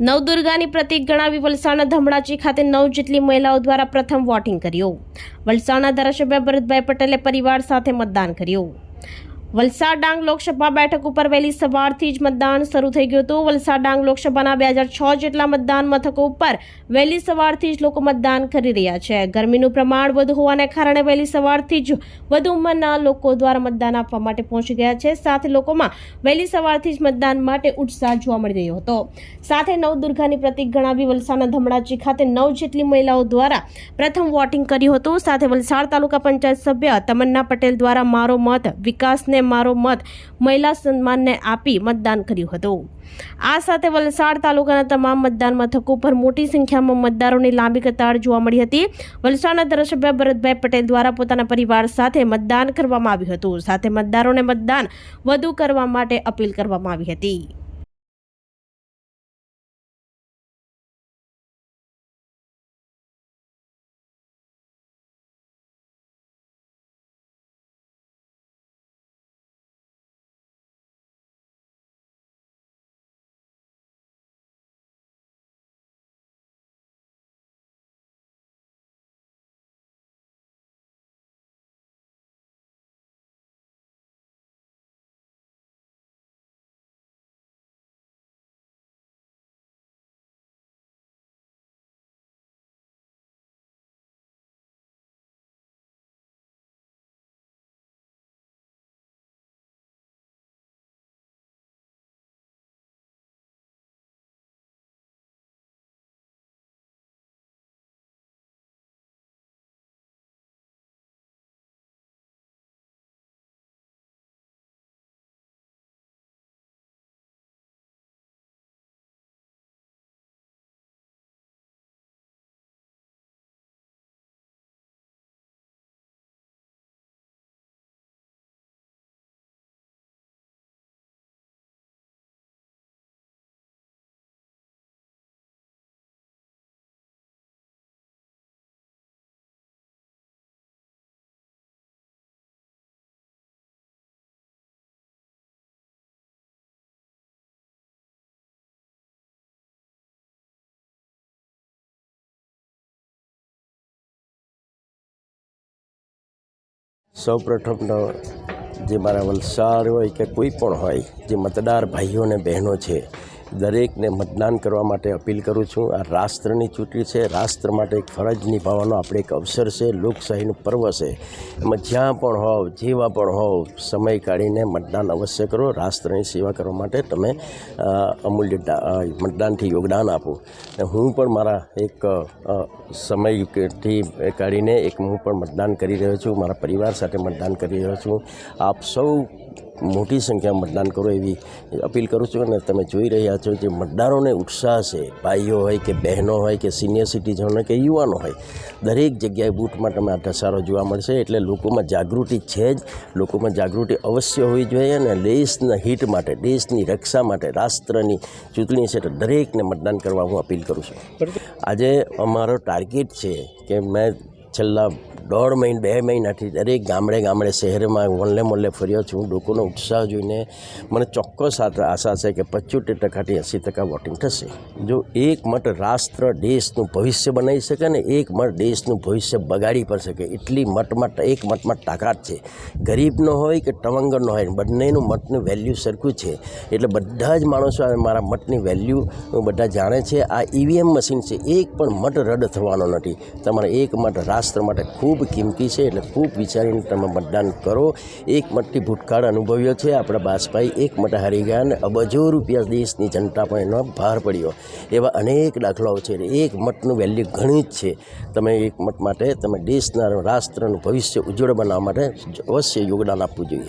નવદુર્ગાની પ્રતિક ગણાવી વલસાડના ધમડાચી ખાતે નવ જેટલી મહિલાઓ દ્વારા પ્રથમ વોટિંગ કર્યું. વલસાડના ધારાસભ્ય ભરતભાઈ પટેલે પરિવાર સાથે મતદાન કર્યું. વલસાડ ડાંગ લોકસભા બેઠક ઉપર વહેલી સવારથી જ મતદાન શરૂ થઈ ગયું હતું. વલસાડ ડાંગ લોકસભાના બે હજાર છ જેટલા મતદાન મથકો ઉપર વહેલી સવારથી જ લોકો મતદાન કરી રહ્યા છે. ગરમીનું પ્રમાણ વધુ હોવાને કારણે વહેલી સવારથી જ વધુ ઉંમરના લોકો દ્વારા મતદાન આપવા માટે પહોંચી ગયા છે. સાથે લોકોમાં વહેલી સવારથી જ મતદાન માટે ઉત્સાહ જોવા મળી રહ્યો હતો. સાથે નવ દુર્ગાની પ્રતિક ગણાવી વલસાડના ધમડાચી ખાતે નવ જેટલી મહિલાઓ દ્વારા પ્રથમ વોટિંગ કર્યું હતું. સાથે વલસાડ તાલુકા પંચાયત સભ્ય તમન્ના પટેલ દ્વારા મારો મત વિકાસને મારો મત મહિલા સન્માનને આપી મતદાન કર્યું હતું. આ સાથે વલસાડ તાલુકાના તમામ મતદાન મથકો પર મોટી સંખ્યામાં મતદારોની લાંબી કતાર જોવા મળી હતી. વલસાડના ધારાસભ્ય ભરતભાઈ પટેલ દ્વારા પોતાના પરિવાર સાથે મતદાન કરવામાં આવ્યું હતું. સાથે મતદારોને મતદાન વધુ કરવા માટે અપીલ કરવામાં આવી હતી. સૌ પ્રથમનો જે મારા વલસાડ હોય કે કોઈ પણ હોય, જે મતદાર ભાઈઓ અને બહેનો છે દરેકને મતદાન કરવા માટે અપીલ કરું છું. આ રાષ્ટ્રની ચૂંટણી છે. રાષ્ટ્ર માટે એક ફરજ નિભાવવાનો આપણે એક અવસર છે. લોકશાહીનું પર્વ છે. એમાં જ્યાં પણ હોવ, જેવા પણ હોવ, સમય કાઢીને મતદાન અવશ્ય કરો. રાષ્ટ્રની સેવા કરવા માટે તમે અમૂલ્ય મતદાનથી યોગદાન આપો. અને હું પણ મારા એક સમયથી કાઢીને એક હું પણ મતદાન કરી રહ્યો છું. મારા પરિવાર સાથે મતદાન કરી રહ્યો છું. આપ સૌ મોટી સંખ્યામાં મતદાન કરો એવી અપીલ કરું છું અને તમે જોઈ રહ્યા છો જે મતદારોને ઉત્સાહ છે. ભાઈઓ હોય કે બહેનો હોય કે સિનિયર સિટીઝનો કે યુવાનો હોય દરેક જગ્યાએ બૂથમાં તમે આ ધસારો જોવા મળશે. એટલે લોકોમાં જાગૃતિ છે જ. લોકોમાં જાગૃતિ અવશ્ય હોવી જોઈએ અને દેશના હિત માટે દેશની રક્ષા માટે રાષ્ટ્રની ચૂંટણી છે તો દરેકને મતદાન કરવા હું અપીલ કરું છું. આજે અમારો ટાર્ગેટ છે કે મેં છેલ્લા દોઢ મહિને, બે મહિનાથી દરેક ગામડે ગામડે, શહેરમાં મોલ્લે મોલ્લે ફર્યો છું. લોકોનો ઉત્સાહ જોઈને મને ચોક્કસ આશા છે કે પચોતેર ટકાથી એંસી ટકા વોટિંગ થશે. જો એક મત રાષ્ટ્ર દેશનું ભવિષ્ય બનાવી શકે ને એક મત દેશનું ભવિષ્ય બગાડી પણ શકે, એટલી મતમાં એક મતમાં તાકાત છે. ગરીબનો હોય કે તવંગરનો હોય, બંનેનું મતનું વેલ્યુ સરખું છે. એટલે બધા જ માણસો મારા મતની વેલ્યુ બધા જાણે છે. આ ઈવીએમ મશીન છે. એક પણ મત રદ થવાનો નથી. તમારે એક મત રાષ્ટ્ર માટે ખૂબ કિંમતી છે એટલે ખૂબ વિચારીને તમે મતદાન કરો. એક મતથી ભૂતકાળ અનુભવ્યો છે. આપણા બાસભાઈ એક મત હારી ગયા અને અબજો રૂપિયા દેશની જનતા પણ એનો ભાર પડ્યો. એવા અનેક દાખલાઓ છે. એક મતનું વેલ્યુ ઘણી જ છે. તમે એક મત માટે તમે દેશના રાષ્ટ્રનું ભવિષ્ય ઉજ્જવળ બનાવવા માટે અવશ્ય યોગદાન આપવું જોઈએ.